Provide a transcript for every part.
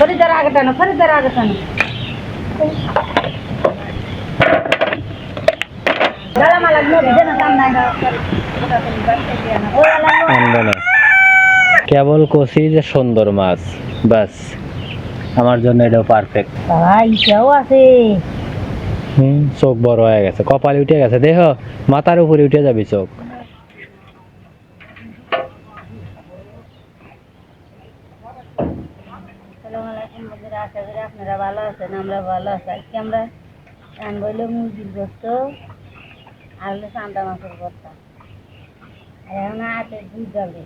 খরিদার আগে টানো আগে না কেবল কষি যে সুন্দর মাছ বাস। আমার জন্য এটাও পারফেক্ট ইটাও আছে। হুম চোখ বড় হয়ে গেছে কপালে উঠে গেছে। দেখ মাথার উপরে উঠে যাবি চোখ। বন্ধুরা আশা করি আপনারা ভালো আছেন আমরা ভালো আছি। আজকে আমরা আনব হলো মুরগির গোস্ত আর হলো সান্তা মাছের ভর্তা আর এখন হাতে দুধ হবে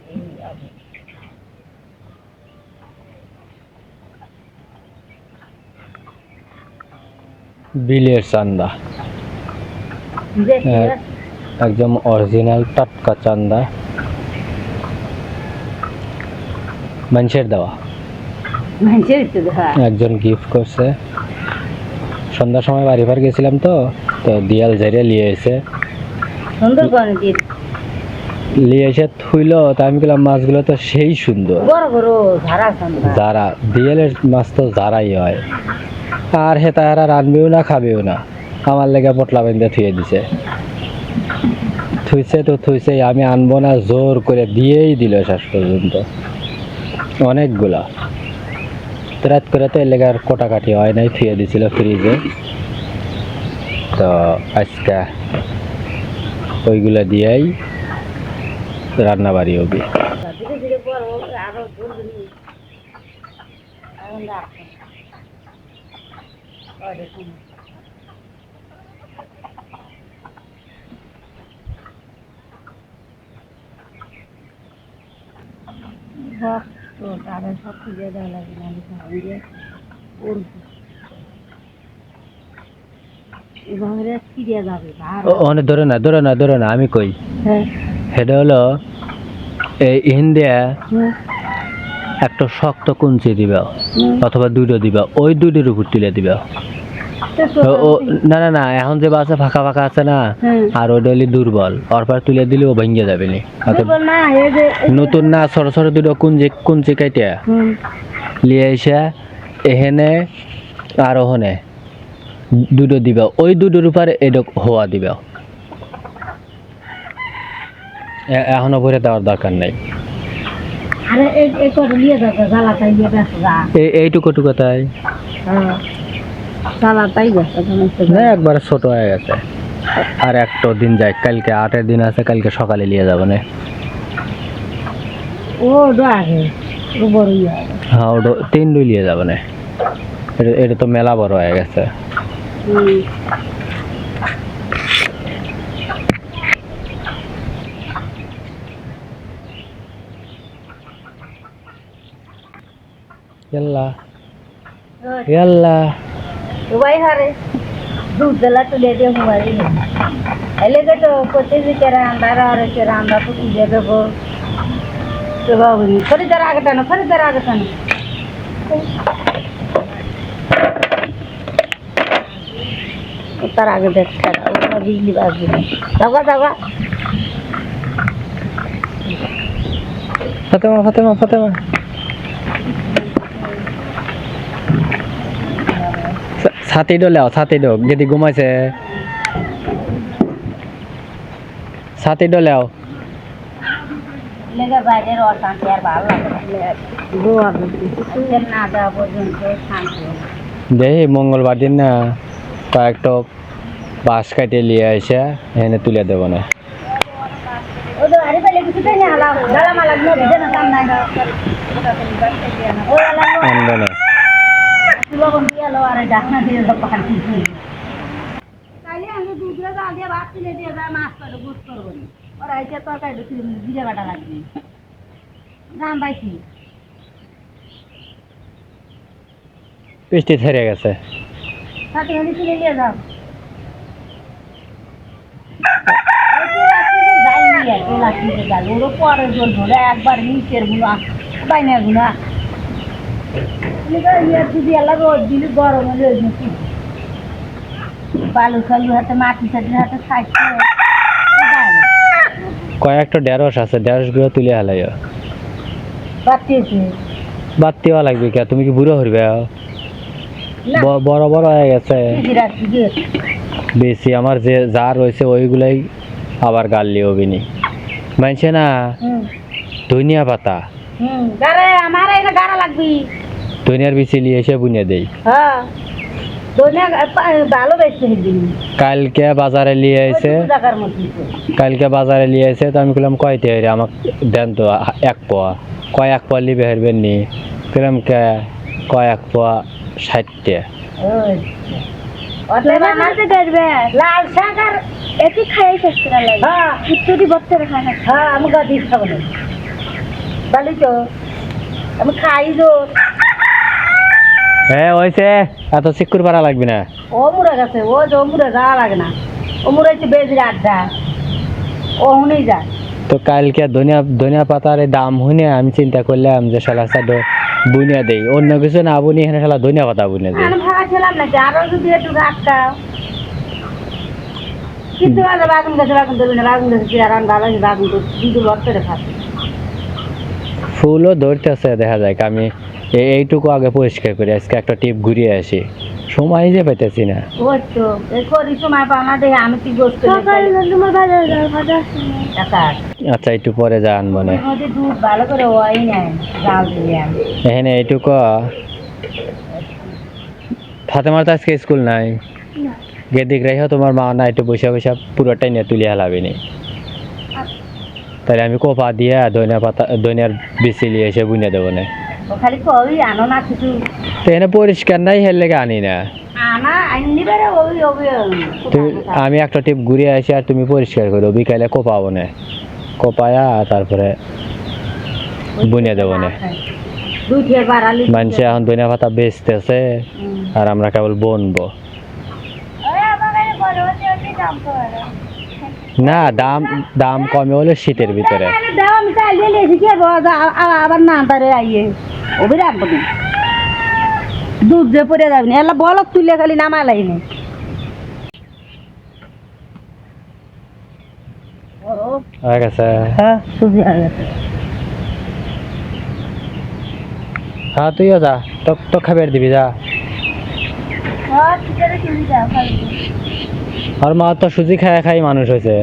বিলের চান্দা। একদম অরিজিনাল টাটকা চান্দা। মানুষের দেওয়া। একজন গিফট করছে। সন্ধ্যার সময় বাড়ি ফার গেছিলাম তো তো দিয়াল ঝেড়ে নিয়ে এসে সুন্দর নিয়ে এসে থুইলো তা আমি বললাম মাছগুলো তো সেই সুন্দর। বড় বড় যারা দিয়ালের মাছ তো যারাই হয়। আর হে তাহারা রানবেও না খাবেও না। আমার লেগে পটলা বেঁধে থুয়ে দিছে। থুইছে তো থুইছে আমি আনব না জোর করে দিয়েই দিল শেষ পর্যন্ত। অনেকগুলা। রাত করে তো আর কোটাকাটি হয় নাই থুয়ে দিছিল ফ্রিজে তো আজকে ওইগুলা দিয়েই রান্না বাড়ি হবে। ধীরে তো তারা সব খুঁজে দেওয়া লাগে না, করব। ছিঁড়ে যাবে অনেক ধরে না ধরে না ধরে না আমি কই। হ্যাঁ। সেটা হলো এই ইন্ডিয়া একটা শক্ত কুঞ্চি দিবা অথবা দুটো দিবা ওই দুটির উপর তুলে দিবা। না না না এখন যে বাসে ফাঁকা ফাঁকা আছে না। আর ওটা হলি দুর্বল। ওর পর তুলে দিলে ও ভেঙে যাবে নি। যে- যে- নতুন না ছোট ছোট দুটো কুঞ্চি কুঞ্চি কাইটে হুম, লিয়ে এসে এহেনে আর ওহনে দুটো দিবা। ওই দুটোর উপর এডক হওয়া দিবা। এখনও ভরে দেওয়ার দরকার নেই। যা। এইটুকু টুকুটাই হ্যাঁ, জ্বালাটাই ব্যস্ত, না একবার ছোট হয়ে গেছে। আর একটা দিন যায় কালকে আটের দিন আছে কালকে সকালে নিয়ে যাব না। ও ও হ্যাঁ ওটা তিন দুই নিয়ে যাব না। এটা এটা তো মেলা বড় হয়ে গেছে। হুম, ইয়াল্লা। উবাই হারে, দুধ জ্বালা তুলে দিয়ে হুবাই নে। এলে গে তো কোচে দিকে রান্দা রে কে রান্দা তো তুলে দেবো তো বাবু খরিদার আগে টানো খরিদার আগে টানো ও তার আগে দেখ খেলা ওটা বিজলি বাজবে যাওয়া যাওয়া ফাতেমা ফাতেমা ফাতেমা ছাতি ডলেও ছাতি ডোক যদি ঘুমাইছে। ছাতি ডলেও। দেখি মঙ্গলবার দিন না কয়েকটা বাঁশ কাটিয়ে নিয়ে এসে এনে তুলে দেবো না। আনবে না। লবণ দিয়ে লো আরে ডাকনা দিয়ে লো পানি তাইলে আমি দুধ দিয়ে জাল দিয়ে ভাত তুলে দিয়ে যা মাছ করে গুড করব না ওরা এসে তরকারি ঢুকিয়ে জিরে বাটা লাগবে দাম পাইছি বৃষ্টি ছেড়ে গেছে সাথে হানি তুলে নিয়ে যাও ওরও পরে জল ধরে একবার নিচেরগুলো বাইনা গুলা যদি এলা রোদ দিলে গরম হলে বালু খালু হাতে মাটি সাটির হাতে থাকছে কয়েকটা ঢেঁড়স আছে ঢেঁড়সগুলো তুলে হালাই পাঠিয়েছে বাদ দেওয়া লাগবে কে? তুমি কি বুড়ো হইবে? বড় বড় হয়ে গেছে। বেশি আমার যে যা রয়েছে ওইগুলাই আবার গাল গাললি হবিনি মানছে না? ধনিয়া পাতা। গারে আমার লাগবি ধনিয়ার বিচি নিয়ে এসে বুনে দেই। হ্যাঁ দুনিয়া ভালো বেশি দিন কালকে বাজারে নিয়ে এসে কালকে বাজারে নিয়ে এসে তো আমি বললাম কয়তে হেরে আমাকে দেন তো এক পোয়া। কয় এক পোয়া লিবে হেরবেন নি? বললাম কে? কয় এক পোয়া? ষাটটে লাল শাক আর এটি খাই শেষ করা লাগে। হ্যাঁ। হ্যাঁ। আমি গাছ খাব না তো। আমি খাই তো। হ্যাঁ হয়েছে। এত চিকুর পারা লাগবে না। ও গেছে ও যে যাওয়া লাগে না। ও হচ্ছে বেজরে আড্ডা ও হুনেই যায়। তো কালকে ধনিয়া ধনিয়া পাতার দাম শুনে আমি চিন্তা করলাম যে শালা সাডো বুনিয়া দেই। অন্য কিছু না বুনি এখানে শালা ধনিয়া পাতা বুনে দেই। আমি ভাড়া ছিলাম নাকি আরও যদি একটু কিন্তু বাগুন গাছে বাগুন দেবে না বাগুন গাছে কি আর আমি ভালো বাগুন তো দুটো ফুলও ধরতেছে দেখা যায় আমি এইটুকু আগে পরিষ্কার করি আজকে একটা টিপ ঘুরিয়ে আসি। সময় যে পাইতেছি না? আচ্ছা একটু পরে যা আনব না। মধ্যে দুধ ভালো করে ওয়াই নেয় জাল দিয়ে আমি এখানে এইটুকু ফাতেমার তো আজকে স্কুল নাই। গেদিক রেখে তোমার মা না একটু বসে বসে পুরোটাই নিয়ে তুলে হেলাবি নি তাহলে আমি কোপা দিয়ে ধনিয়া পাতা ধনিয়ার বিচি নিয়ে এসে বুনে দেবো না। ও খালি কবি আনো না কিছু তো এখানে পরিষ্কার নাই হের লেগে আনি না আনা আনলি বেড়ে ওই ওই আমি একটা টিপ ঘুরিয়ে আসি আর তুমি পরিষ্কার করো বিকালে কোপাবো না কোপায়া তারপরে বুনে দেবো না মানুষে এখন ধনিয়া পাতা বেচতেছে আর আমরা কেবল বুনবো না দাম দাম কমে হলে শীতের ভিতরে আবার না আইয়ে ওবি রাখব তুমি দুধ যে পড়ে যাবি না। এলা বলত তুলে খালি লাইনে হয়ে গেছে। হ্যাঁ সুজি হয়ে গেছে। হ্যাঁ তুইও যা। তো তো খাবার দিবি যা। হ্যাঁ আর মা তো সুজি খায় খাই মানুষ হয়েছে।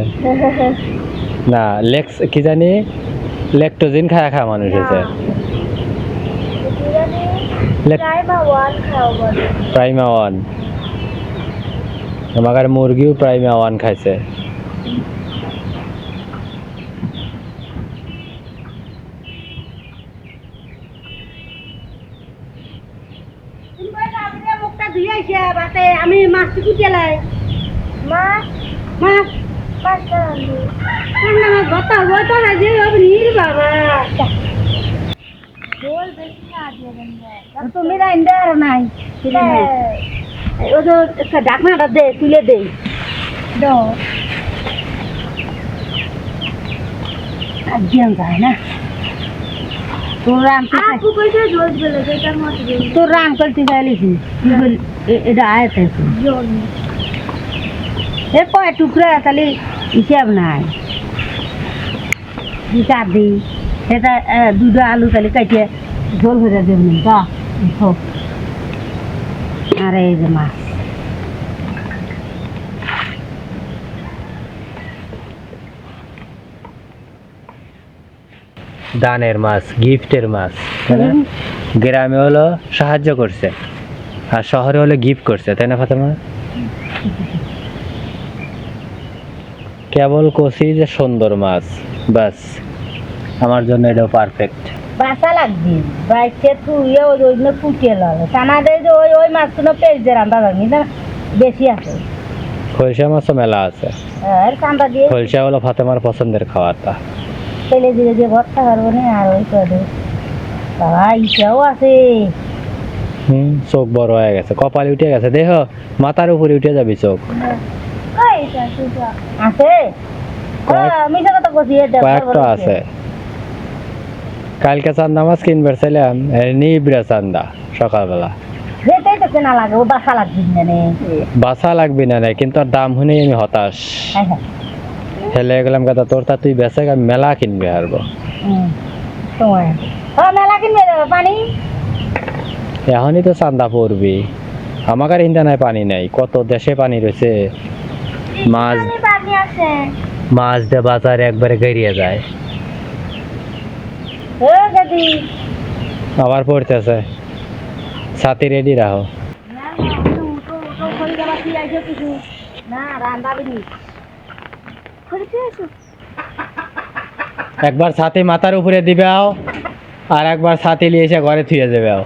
না লেক্স কি জানি? লেকটোজিন খায় খায় মানুষ হয়েছে লেক- প্রায় মা ওয়ান খাও বলে প্রাইমা ওয়ান আমার মুরগিও প্রাইমা ওয়ান খাইছে আমি মাছ রান্ধু রান্না মাছ হতো না যে হবে নীল বাবা ঝোল বেশি না দিয়ে দেন তুমি রাইন্দা আর নাই। ও তো একটা ঢাকনাটা দে তুলে দে দিয়ান যায় না তোর রাম তোর রাম করতে চাইলিস এটা আয়তে ঝোল কয় টুকরা তাহলে হিসাব নাই হিসাব দিই দুটো আলু কাটিয়ে ঝোল ভরে দেবেন যা হোক আর এই যে মাছ। দানের মাছ গিফটের মাছ গ্রামে হলো সাহায্য করছে আর শহরে হলো গিফট করছে তাই না ফাতেমা? কেবল কষি যে সুন্দর মাছ বাস আমার জন্য এটা পারফেক্ট বাসা লাগবে। বাইকে তুইয়ে ওই ওই কুটিয়ে লাগে আমাদের যে ওই ওই মাছগুলো পেজ দিয়ে রান্না পারবি না বেশি আছে। খলসা মাছও মেলা আছে। আর কান্দা দিয়ে খলসা হলো ফাতেমার পছন্দের খাবারটা। তেলে দিয়ে ভর্তা পারব না আর ওই করে বাবা ইটাও আছে। হুম চোখ বড় হয়ে গেছে। কপালে উঠে গেছে। দেহ মাথার উপরে উঠে যাবি চোখ। সুজা আছে? কয়েকটা আছে। কালকে চান্দা মাছ কিনবার চাইলাম নিবরা চান্দা সকালবেলা। বাসা লাগবে না নাই কিন্তু দাম শুনেই আমি হতাশ। হ্যাঁ হ্যাঁ। হেলে গেলাম কথা তোর তা তুই বেচে আমি মেলা কিনবে হারবো। এখনই তো চান্দা পড়বি। আমাকে ইন্টারনেট পানি নাই কত দেশে পানি রয়েছে। মাছ মাছ দিয়ে বাজারে একবারে গড়িয়ে যায়। রান্দাবি নি করে কি আছে একবার ছাতি মাথার উপরে দিবে আও আর একবার ছাতি নিয়ে এসে ঘরে থুয়ে যাবে আও।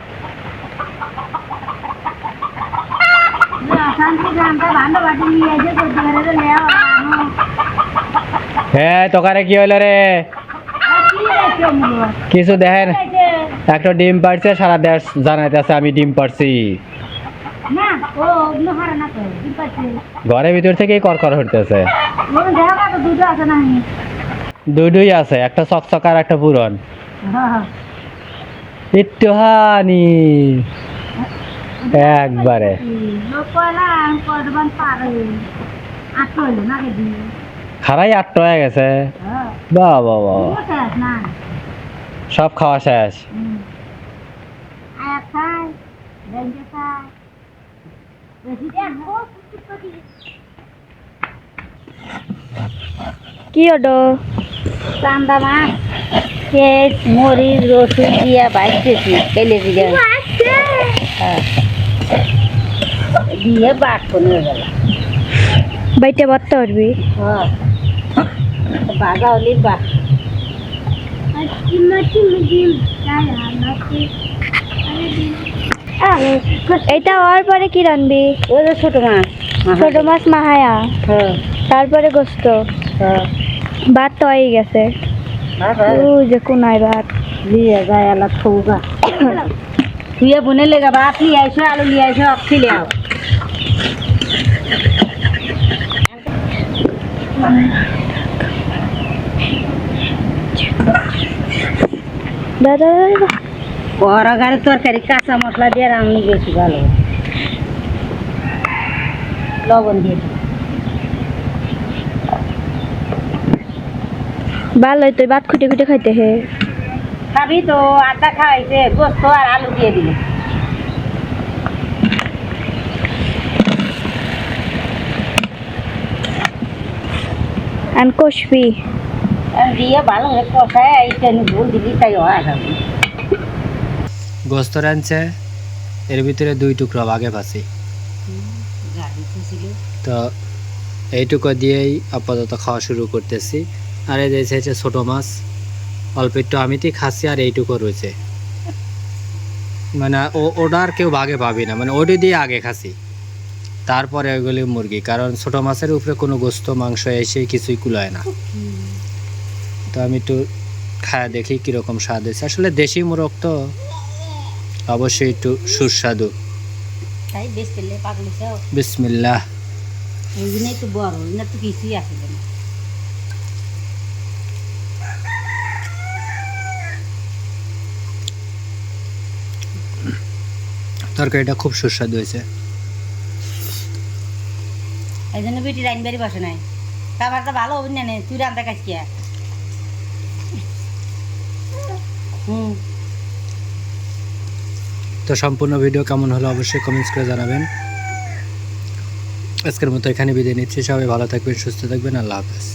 হ্যাঁ তোকারে কি হইল রে? কিছু দেখেন একটা ডিম পারছে সারা দেশ জানাইতেছে আমি ডিম পারছি। ঘরের ভিতর থেকেই করকর হইতেছে। দুইটাই আছে একটা চকচকার একটা পুরন। হ্যাঁ একটু হানি একবারে খারাই আটটা হয়ে গেছে। হ্যাঁ। বাহ শেষ না। সব খাওয়া শেষ। কি ওডো? চান্দা মাছ পেঁয়াজ মরিচ রসুন দিয়া বাইতেছি তেলে দিয়ে। হ্যাঁ। দিয়ে বাট করে গেল বাইটে বাড়তে পারবি হ্যাঁ। বাগা হলি বাট এটা হওয়ার পরে কি রানবি? ওই যে ছোট মাছ ছোট মাছ মাহায়া। হ্যাঁ। তারপরে গোস্ত। হ্যাঁ। ভাত তো হয়ে গেছে। ও যে কোনায় ভাত। দিয়ে যায় আলা থৌগা। তুই বনে লেগা ভাত লিয়ে আইসো আলু লিয়ে আইসো অক্ষি লিয়ে আও। দাদা দাদা গাড়ি তরকারি কাঁচা মশলা দিয়ে রান্নি বেশি ভালো। লবণ দিয়ে। ভালোই তুই ভাত খুঁটে খুঁটে খাইতে হে। খাবি তো আটা খাইছে গোস্ত আর আলু দিয়ে দিলে দিয়ে ভালো করে কষায় এইটা ভুল দিলি তাই হয় গোস্ত রাঁধছে এর ভিতরে দুই টুকরো বাগে ভাসি তো এইটুকু দিয়েই আপাতত খাওয়া শুরু করতেছি। আর এই যে হচ্ছে ছোটো মাছ। অল্প একটু আমি আমিতেই খাচ্ছি আর এইটুকু রয়েছে। মানে ও ওটা আর কেউ ভাগে পাবি না। মানে ওটি দিয়ে আগে খাসি তারপরে ওইগুলি মুরগি। কারণ ছোটো মাছের উপরে কোনো গোস্ত মাংস এসে কিছুই কুলায় না। তো আমি একটু খায়া দেখি কীরকম স্বাদ হয়েছে। আসলে দেশি মোরগ তো অবশ্যই একটু সুস্বাদু। বিসমিল্লাহ বড় তো না। তরকারিটা খুব সুস্বাদু হয়েছে। এই জন্য বেটি রাইনবাড়ি বসে নাই। খাবারটা ভালো হবে না তুই রান্না কাজ কিয়া হুম তো সম্পূর্ণ ভিডিও কেমন হলো অবশ্যই কমেন্টস করে জানাবেন। আজকের মতো এখানে বিদায় নিচ্ছি। সবাই ভালো থাকবেন, সুস্থ থাকবেন। আল্লাহ হাফেজ।